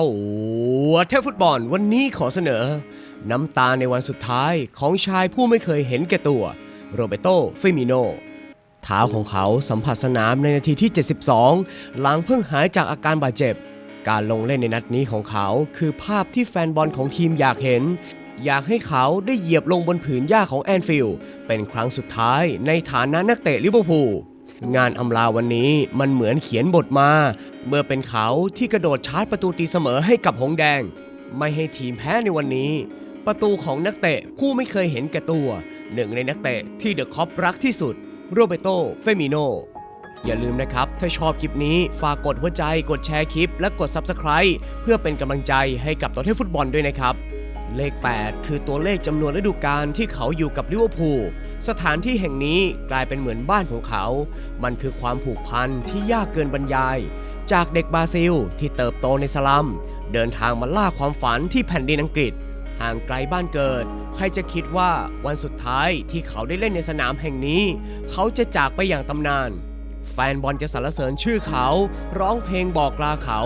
ตัวเทพฟุตบอลวันนี้ขอเสนอ น้ำตาในวันสุดท้ายของชายผู้ไม่เคยเห็นแก่ตัว โรเบโตเฟมิโนเท้าของเขาสัมผัสสนามในนาทีที่ 72 หลังเพิ่งหายจากอาการบาดเจ็บ การลงเล่นในนัดนี้ของเขา คือภาพที่แฟนบอลของทีมอยากเห็น อยากให้เขาได้เหยียบลงบนผืนหญ้าของแอนฟิลด์เป็นครั้งสุดท้ายในฐานะนักเตะลิเวอร์พูล งานอำลาวันนี้มันเหมือนเขียนบทมา เมื่อเป็นเขาที่กระโดดชาร์จประตูตีเสมอให้กับหงแดง ไม่ให้ทีมแพ้ในวันนี้ ประตูของนักเตะผู้ไม่เคยเห็นแก่ตัว หนึ่งในนักเตะที่เดอะคอปรักที่สุด โรเบโตเฟมิโนอย่าลืมนะครับ ถ้าชอบคลิปนี้ ฝากกดหัวใจ กดแชร์คลิป และกด Subscribe เพื่อเป็นกำลังใจให้กับตัวเทฟุตบอลด้วยนะครับ เลข 8 คือตัวเลขจำนวนฤดูกาลที่เขาอยู่กับลิเวอร์พูลสถานที่แห่งนี้กลายเป็นเหมือนบ้านของเขา มันคือความผูกพันที่ยากเกินบรรยาย จากเด็กบราซิลที่เติบโตในสลัม เดินทางมาล่าความฝันที่แผ่นดินอังกฤษ ห่างไกลบ้านเกิด ใครจะคิดว่าวันสุดท้ายที่เขาได้เล่นในสนามแห่งนี้ เขาจะจากไปอย่างตำนาน แฟนบอลจะสรรเสริญชื่อเขา ร้องเพลงบอกลาเขา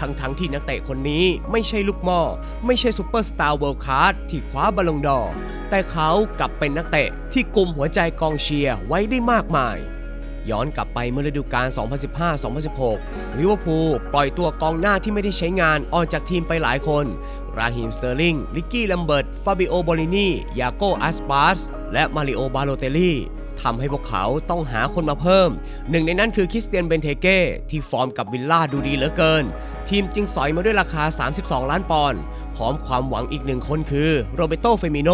ทั้งๆที่นักเตะคนนี้ไม่ใช่ลูกหม่อไม่ใช่ซูเปอร์สตาร์เวิลด์คลาสที่คว้าบอลลงดอแต่เขากลับเป็นนักเตะที่กลุ่มหัวใจกองเชียร์ไว้ได้มากมาย ย้อนกลับไปเมื่อฤดูกาล 2015-2016 ลิเวอร์พูลปล่อยตัวกองหน้าที่ไม่ได้ใช้งานออกจากทีมไปหลายคน ราฮิมสเตอร์ลิง ลิกกี้ลัมเบิร์ต ฟาบิโอบอลินี ยาโกอัสปาส และมาริโอบาโลเตลลี่ ทำให้พวกเขาต้องหาคนมาเพิ่ม หนึ่งในนั้นคือคริสเตียนเบนเทเก้ที่ฟอร์มกับวิลล่าดูดีเหลือเกิน ทีมจึงสอยมาด้วยราคา 32 ล้านปอนด์พร้อมความหวังอีกหนึ่งคนคือโรเบโตเฟมิโน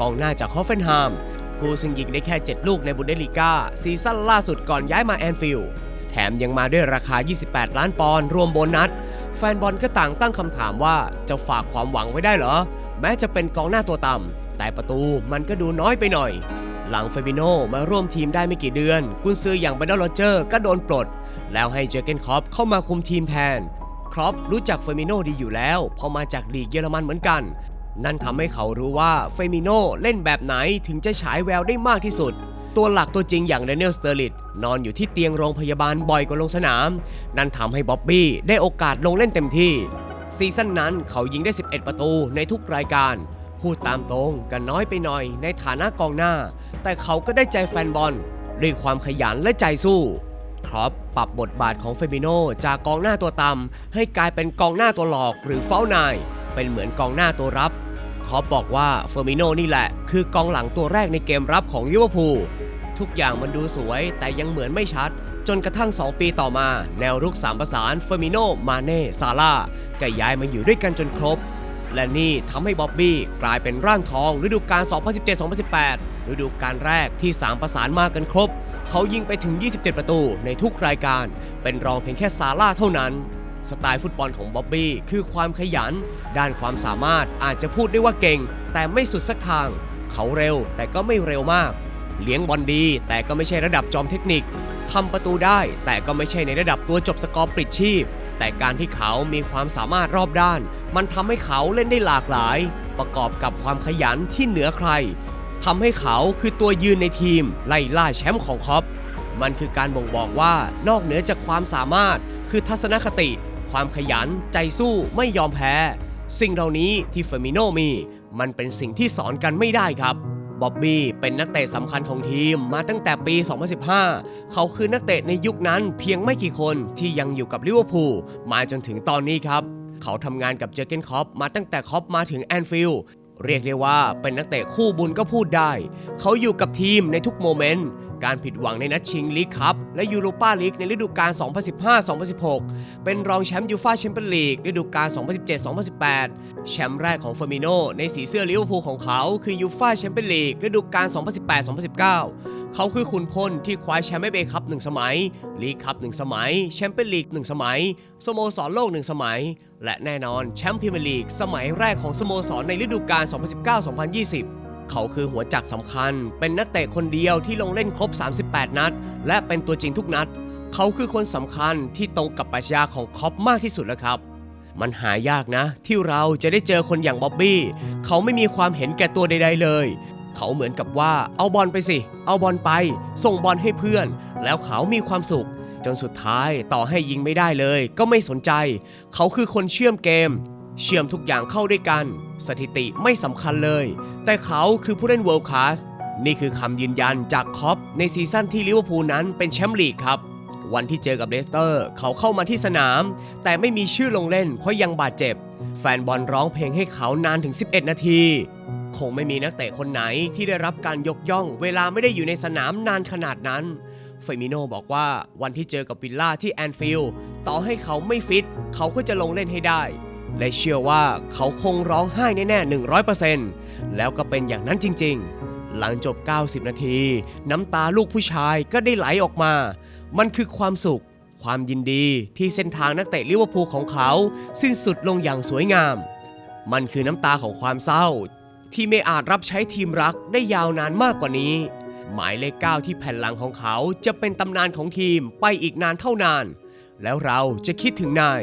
กองหน้าจากฮอฟเฟนไฮม์ผู้ซึ่งยิงได้แค่ 7 ลูกในบุนเดลีกาซีซั่นล่าสุดก่อนย้ายมาแอนฟิลด์แถมยังมาด้วยราคา 28 ล้านปอนด์รวมโบนัส แฟนบอลก็ต่างตั้งคำถามว่าจะฝากความหวังไว้ได้เหรอ แม้จะเป็นกองหน้าตัวต่ำแต่ประตูมันก็ดูน้อยไปหน่อย หลังเฟบิโนมาร่วมทีมได้ไม่กี่เดือน กุนซืออย่างเบนดอลโรเจอร์ก็โดนปลด แล้วให้เจอเกนครอปเข้ามาคุมทีมแทน ครอปรู้จักเฟมิโนดีอยู่แล้วพอมาจากลีกเยอรมันเหมือนกัน นั่นทำให้เขารู้ว่าเฟมิโนเล่นแบบไหนถึงจะฉายแววได้มากที่สุด ตัวหลักตัวจริงอย่างเดนเนลสเตอร์ลิตนอนอยู่ที่เตียงโรงพยาบาลบ่อยกว่าลงสนาม นั่นทำให้บ๊อบบี้ได้โอกาสลงเล่นเต็มที่ซีซั่นนั้นเขายิงได้ 11 ประตูในทุกรายการ พูดตามตรงกันน้อยไปหน่อยในฐานะกองหน้า แต่เขาก็ได้ใจแฟนบอลด้วยความขยันและใจสู้ครอปปรับบทบาทของเฟมิโนจากกองหน้าตัวต่ำให้กลายเป็นกองหน้าตัวหลอกหรือเฝ้านาย เป็นเหมือนกองหน้าตัวรับครอปบอกว่าเฟอร์มิโนนี่แหละ คือกองหลังตัวแรกในเกมรับของลิเวอร์พูลทุกอย่างมันดูสวยแต่ยังเหมือนไม่ชัด จนกระทั่ง 2 ปีต่อมา แนวรุกสามประสานเฟอร์มิโน มาเน่ ซาร่าก็ย้ายมาอยู่ด้วยกันจนครบ และนี่ทำให้บ๊อบบี้กลายเป็นร่างทองฤดูกาล 2017-2018 ฤดูกาลแรกที่3ประสานมากันครบ เขายิงไปถึง 27 ประตูในทุกรายการ เป็นรองเพียงแค่ซาร่าเท่านั้น สไตล์ฟุตบอลของบ๊อบบี้คือความขยัน ด้านความสามารถอาจจะพูดได้ว่าเก่ง แต่ไม่สุดสักทาง เขาเร็วแต่ก็ไม่เร็วมาก เลี้ยงบอลดีแต่ก็ไม่ใช่ระดับจอมเทคนิค ทำประตูได้ แต่ก็ไม่ใช่ในระดับตัวจบสกอร์ปลิดชีพ แต่การที่เขามีความสามารถรอบด้าน มันทำให้เขาเล่นได้หลากหลาย ประกอบกับความขยันที่เหนือใครทำให้เขาคือตัวยืนในทีม ไล่ล่าแชมป์ของคอปมันคือการบ่งบอกว่านอกเหนือจากความสามารถ คือทัศนคติ ความขยัน ใจสู้ไม่ยอมแพ้ สิ่งเหล่านี้ที่เฟอร์มิโนมี มันเป็นสิ่งที่สอนกันไม่ได้ครับ บ๊อบบี้เป็นนักเตะสำคัญของทีมมาตั้งแต่ปี 2015 เขาคือนักเตะในยุคนั้นเพียงไม่กี่คนที่ยังอยู่กับลิเวอร์พูลมาจนถึงตอนนี้ครับ เขาทำงานกับเจอเกนคอปมาตั้งแต่คอปมาถึงแอนฟิลด์เรียกได้ว่าเป็นนักเตะคู่บุญก็พูดได้ เขาอยู่กับทีมในทุกโมเมนต์ การผิดหวังในนัดชิงลีกคัพและยูโรปาลีกในฤดูกาล 2015-2016 เป็นรองแชมป์ยูฟ่าแชมเปี้ยนลีกฤดูกาล 2017-2018 แชมป์แรกของเฟอร์มิโนในสีเสื้อลิเวอร์พูลของเขาคือยูฟ่าแชมเปี้ยนลีกฤดูกาล 2018-2019 เขาคือขุนพลที่คว้าแชมป์เอเอคัพหนึ่งสมัย ลีกคัพหนึ่งสมัย แชมเปี้ยนลีกหนึ่งสมัย สโมสรโลกหนึ่งสมัย และแน่นอนแชมป์พรีเมียร์ลีกสมัยแรกของสโมสรในฤดูกาล 2019-2020 เขาคือหัวจักสำคัญ เป็นนักเตะคนเดียวที่ลงเล่นครบ 38 นัด และเป็นตัวจริงทุกนัด เขาคือคนสำคัญที่ตรงกับปรัชญาของคอปมากที่สุดแล้วครับ มันหายากนะ ที่เราจะได้เจอคนอย่างบ๊อบบี้ เขาไม่มีความเห็นแก่ตัวใด ๆ เลย เขาเหมือนกับว่าเอาบอลไปสิ เอาบอลไป ส่งบอลให้เพื่อน แล้วเขามีความสุขจนสุดท้ายต่อให้ยิงไม่ได้เลย ก็ไม่สนใจ เขาคือคนเชื่อมเกม เชื่อมทุกอย่างเข้าด้วยกัน สถิติไม่สำคัญเลย แต่เขาคือผู้เล่น World Class นี่คือคำยืนยันจากคอปในซีซั่นที่ลิเวอร์พูลนั้นเป็นแชมป์ลีกครับ วันที่เจอกับเลสเตอร์ เขาเข้ามาที่สนาม แต่ไม่มีชื่อลงเล่นเพราะยังบาดเจ็บ แฟนบอลร้องเพลงให้เขานานถึง 11 นาที คงไม่มีนักเตะคนไหนที่ได้รับการยกย่อง เวลาไม่ได้อยู่ในสนามนานขนาดนั้นเฟมิโนบอกว่าวันที่เจอกับวิลล่าที่แอนฟิลด์ต่อให้เขาไม่ฟิต เขาก็จะลงเล่นให้ได้ และเชื่อว่าเขาคงร้องไห้แน่ๆ100%แล้วก็เป็นอย่างนั้นจริงๆ หลังจบ 90 นาที น้ำตาลูกผู้ชายก็ได้ไหลออกมา มันคือความสุข ความยินดีที่เส้นทางนักเตะลิเวอร์พูลของเขา สิ้นสุดลงอย่างสวยงาม มันคือน้ำตาของความเศร้า ที่ไม่อาจรับใช้ทีมรักได้ยาวนานมากกว่านี้ หมายเลขเก้าที่แผ่นหลังของเขาจะเป็นตำนานของทีมไปอีกนานเท่านาน แล้วเราจะคิดถึงนาย